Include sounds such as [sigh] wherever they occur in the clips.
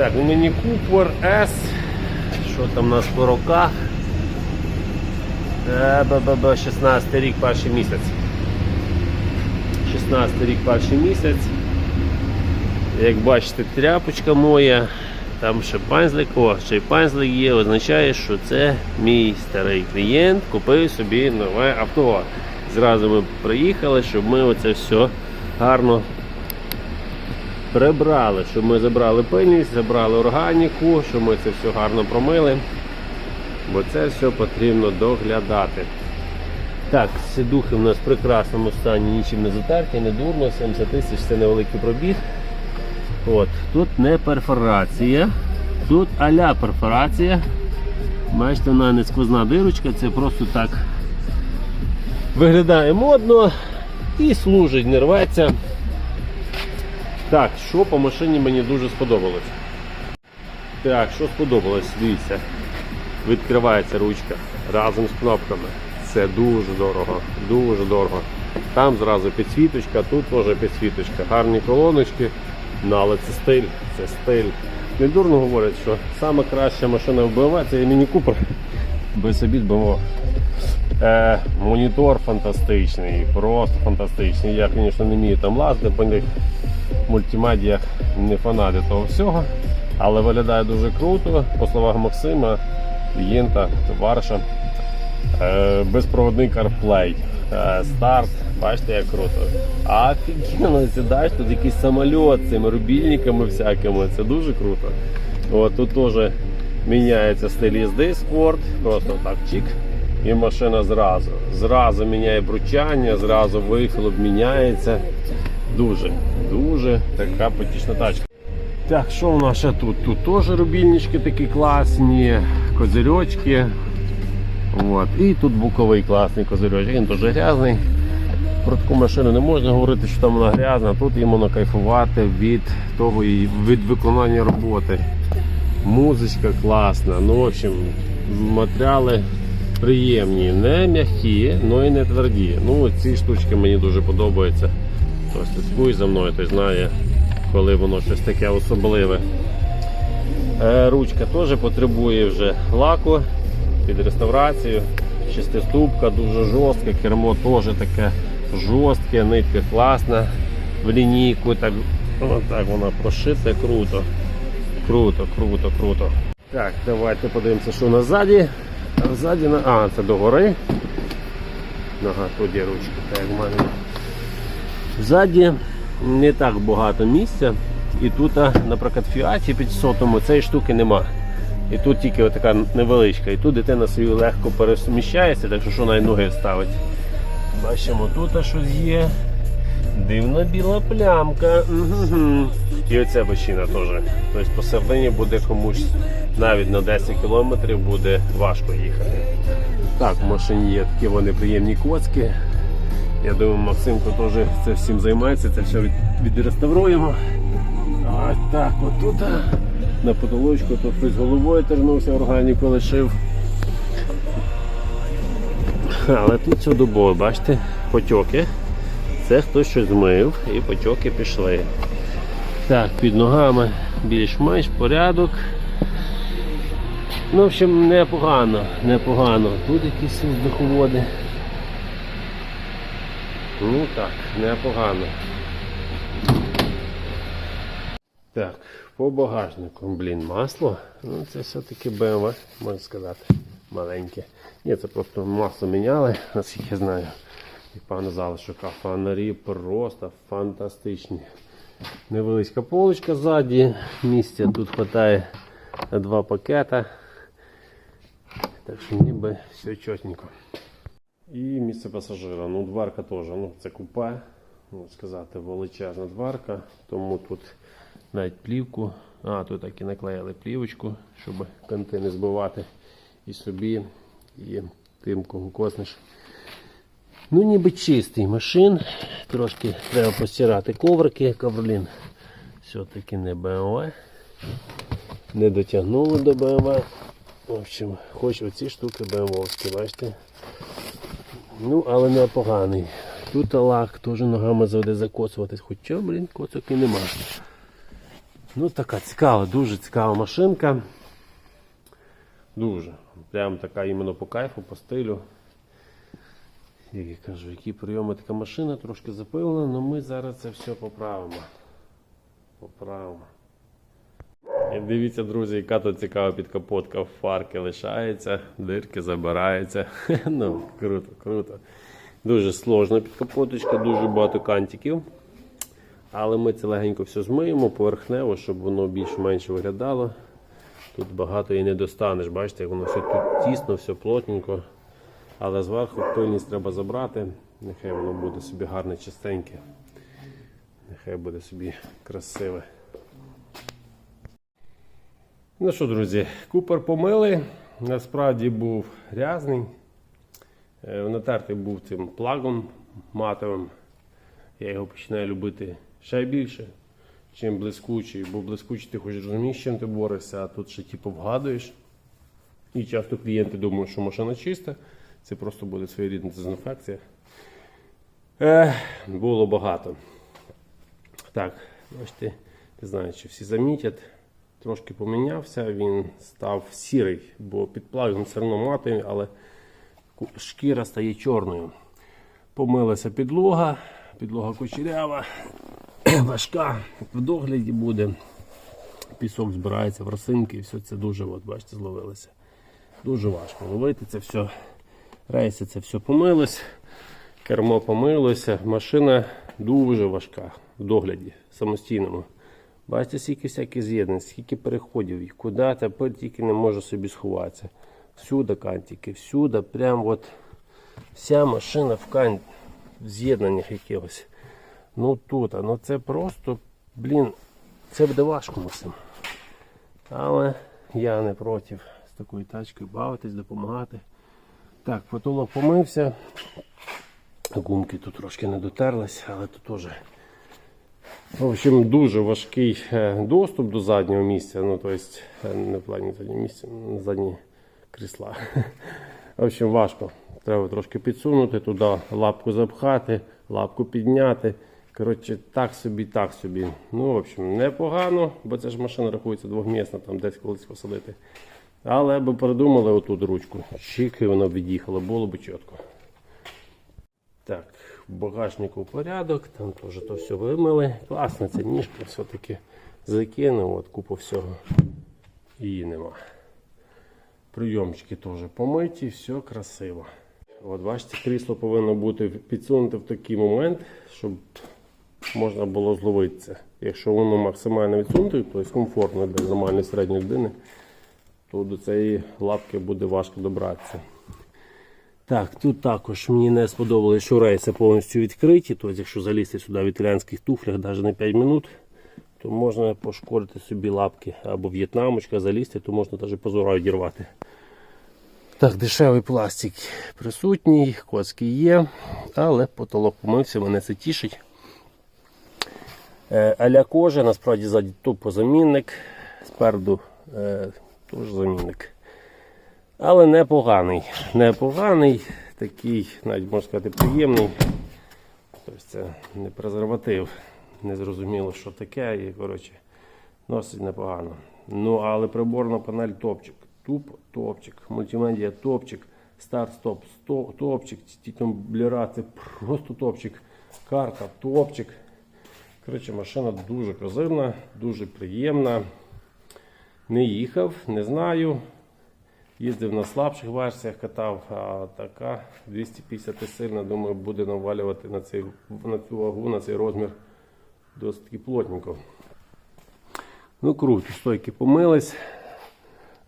Так, у мені Cooper S. Що там нас по роках? Е, б-б-б, 16 рік перший місяць. 16 рік перший місяць. Як бачите, тряпочка моя, там ще панзлик, о, ще й панзлик є, означає, що це мій старий клієнт купив собі нове авто. Зразу ми приїхали, щоб ми оце все гарно прибрали, щоб ми забрали пильність, забрали органіку, щоб ми це все гарно промили. Бо це все потрібно доглядати. Так, сидухи в нас в прекрасному стані, нічим не затерті, не дурно, 70 тисяч це невеликий пробіг. От, Тут не перфорація, тут аля перфорація. Бачите, вона не сквозна дирочка, це просто так виглядає модно і служить, не рветься. Так, що по машині мені дуже сподобалось. Так, що сподобалось, дивіться. Відкривається ручка разом з кнопками. Це дуже дорого, дуже дорого. Там зразу підсвіточка, тут теж підсвіточка. Гарні колоночки. Ну, але це стиль, це стиль. Не дурно говорять, що саме краща машина в BMW це Міні Купер. Без обід BMW. Е, монітор фантастичний, просто фантастичний. Я, звісно, не вмію там лазити по мультимедіях не фанати того всього, але виглядає дуже круто, по словах Максима, клієнта, товариша. Е, безпроводний CarPlay. Е, старт, бачите, як круто. Офігенно сідаєш, тут якийсь самоліт з цими рубільниками всякими, це дуже круто. От, тут теж міняється стиль їзди спорт, просто так чик. І машина зразу. Зразу міняє бручання, зразу вихлоп міняється. Дуже, дуже така потішна тачка. Так, що у нас ще тут? Тут теж рубільнички такі класні, козирьочки. От. І тут буковий класний козирьочок, він теж грязний. Про таку машину не можна говорити, що там вона грязна, тут йому кайфувати від того від виконання роботи. Музичка класна, ну в общем, матеріали приємні, не м'які, але і не тверді. Ну ці штучки мені дуже подобаються. Хто слідкує за мною, той знає, коли воно щось таке особливе. Е, Ручка теж потребує вже лаку під реставрацію. Шестиступка дуже жорстка, кермо теж таке жорстке, нитка класна. В лінійку так, отак вона прошита, круто. Круто, круто, круто. Так, давайте подивимося, що у нас ззаді. А це догори. Тут є ручка, так як в мене. Ззаді не так багато місця. І тут, наприклад, в Фіаті 500 цієї штуки нема. І тут тільки така невеличка. І тут дитина собі легко пересуміщається, так що що навіть ноги ставить. Бачимо, тут щось є. Дивна біла плямка. І оця бочина теж. Тобто посередині буде комусь навіть на 10 кілометрів буде важко їхати. Так, в машині є такі вони приємні коцки. Я думаю, Максимко теж це всім займається, це все від, відреставруємо. А так, отут на потолочку тут хтось головою тернувся, органіку лишив. Але тут все добово, бачите, потьоки. Це хтось щось змив і потьоки пішли. Так, під ногами більш-менш порядок. Ну, в общем, непогано, непогано. Тут якісь воздуховоди. Ну так, непогано. Так, по багажнику, блін, масло. Ну, це все-таки BMW, можна сказати, маленьке. Ні, це просто масло міняли, наскільки я знаю. І пан залишок, а фонарі просто фантастичні. Невеличка полочка ззаді, місця тут вистачає на два пакета. Так що ніби все чотненько. І місце пасажира. Ну, дверка теж. Ну, це купе, можна сказати, величезна дверка, тому тут навіть плівку. А, тут так і наклеїли плівочку, щоб канти не збивати і собі, і тим, кого коснеш. Ну, ніби чистий машин. Трошки треба постирати коврики. Ковролін все-таки не BMW. Не дотягнули до BMW. В общем, хоч оці штуки BMW, бачите? Ну, але не поганий. Тут лак теж ногами завжди закоцуватись, хоча, блін, коцок і нема. Ну, така цікава, дуже цікава машинка. Дуже. Прям така іменно по кайфу, по стилю. Як я кажу, які прийоми така машина, трошки запилена, але ми зараз це все поправимо. Поправимо. Дивіться, друзі, яка тут цікава підкапотка. Фарки лишається, дирки забираються. [laughs] ну, круто, круто. Дуже сложна підкапоточка, дуже багато кантиків. Але ми це легенько все змиємо поверхнево, щоб воно більш-менш виглядало. Тут багато і не достанеш. Бачите, як воно все тут тісно, все плотненько. Але зверху пильність треба забрати. Нехай воно буде собі гарне, чистеньке. Нехай буде собі красиве. Ну що, друзі, купер помили. Насправді був грязний. Е, Натертий був цим плагом матовим. Я його починаю любити ще більше, чим блискучий. Бо блискучий ти хоч розумієш, з чим ти борешся, а тут ще типу вгадуєш. І часто клієнти думають, що машина чиста. Це просто буде своєрідна дезінфекція. Ех, було багато. Так, бачите, не знаю, чи всі замітять. Трошки помінявся, він став сірий, бо під плагом все одно матовий, але шкіра стає чорною. Помилася підлога, підлога кучерява, [clears throat] важка, в догляді буде. Пісок збирається в росинки, і все це дуже, от, бачите, зловилося. Дуже важко ловити це все. Рейси це все помилось, кермо помилося, машина дуже важка в догляді самостійному. Бачите, скільки всяких з'єднань, скільки переходів, куди тепер тільки не може собі сховатися. Всюди кантики, всюди, прям от вся машина в кан... в з'єднаннях якихось. Ну тут, ну це просто, блін, це буде важко Максим. Але я не проти з такою тачкою бавитись, допомагати. Так, потолок помився. Гумки тут трошки не дотерлись, але тут теж. В общем, дуже важкий е, доступ до заднього місця. Ну, тобто, не в плані заднього місця, задні крісла. В общем, важко. Треба трошки підсунути туди, лапку запхати, лапку підняти. Коротше, так собі, так собі. Ну, в общем, непогано, бо ця ж машина рахується двохмісна, там десь колись посадити. Але би придумали отут ручку. Чик, і вона від'їхала, було б чітко. Так, багажнику порядок, там теж то все вимили. Класна ця ніжка, все-таки закинув, от купу всього. Її нема. Прийомчики теж помиті, все красиво. От бачите, крісло повинно бути підсунуте в такий момент, щоб можна було зловити це. Якщо воно максимально відсунуте, тобто комфортно для нормальної середньої людини, то до цієї лапки буде важко добратися. Так, тут також мені не сподобалось, що рейси повністю відкриті. Тобто, якщо залізти сюди в італіянських туфлях навіть на 5 минут, то можна пошкодити собі лапки або в'єтнамочка залізти, то можна навіть позора відірвати. Так, дешевий пластик присутній, коцки є, але потолок помився, мене це тішить. Е, Аля кожа, насправді ззаді тупо замінник, спереду е, теж замінник. Але непоганий. Непоганий, такий, навіть можна сказати, приємний. Тобто це не презерватив. Не зрозуміло, що таке. І, коротше, носить непогано. Ну, але приборна панель топчик. Туп топчик. Мультимедіа топчик. Старт стоп топчик. Бліра, це просто топчик. Карта топчик. Коротше, машина дуже козирна, дуже приємна. Не їхав, не знаю. Їздив на слабших версіях, катав, а така 250 сильна, думаю, буде навалювати на, цей, на цю вагу, на цей розмір досить плотненько. Ну, круто, стойки помились.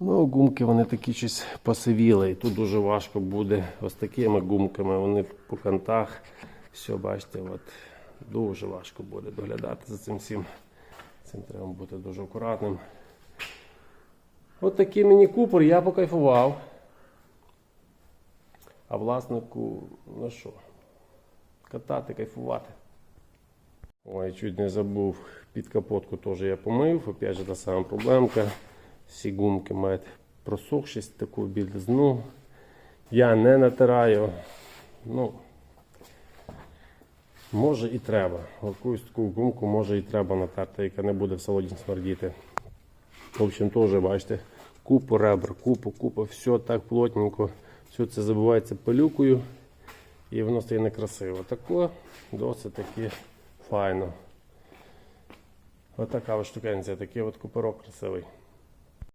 Ну, гумки вони такі щось посивіли. І тут дуже важко буде ось такими гумками. Вони по кантах. Все, бачите, от, дуже важко буде доглядати за цим всім. Цим треба бути дуже акуратним. От такий мені купор, я покайфував. А власнику, ну що, катати, кайфувати. Ой, чуть не забув, під капотку теж я помив. Опять же та сама проблемка. Всі гумки мають просохшість, таку білизну. Я не натираю. Ну, Може і треба. Якусь таку гумку може і треба натерти, яка не буде в салоні смердіти. В общем, теж бачите, купу ребр, купу, купу, все так плотненько. Все це забивається пилюкою і воно стає некрасиво. Тако досить таки файно. Отака от штукенція, такий от куперок красивий.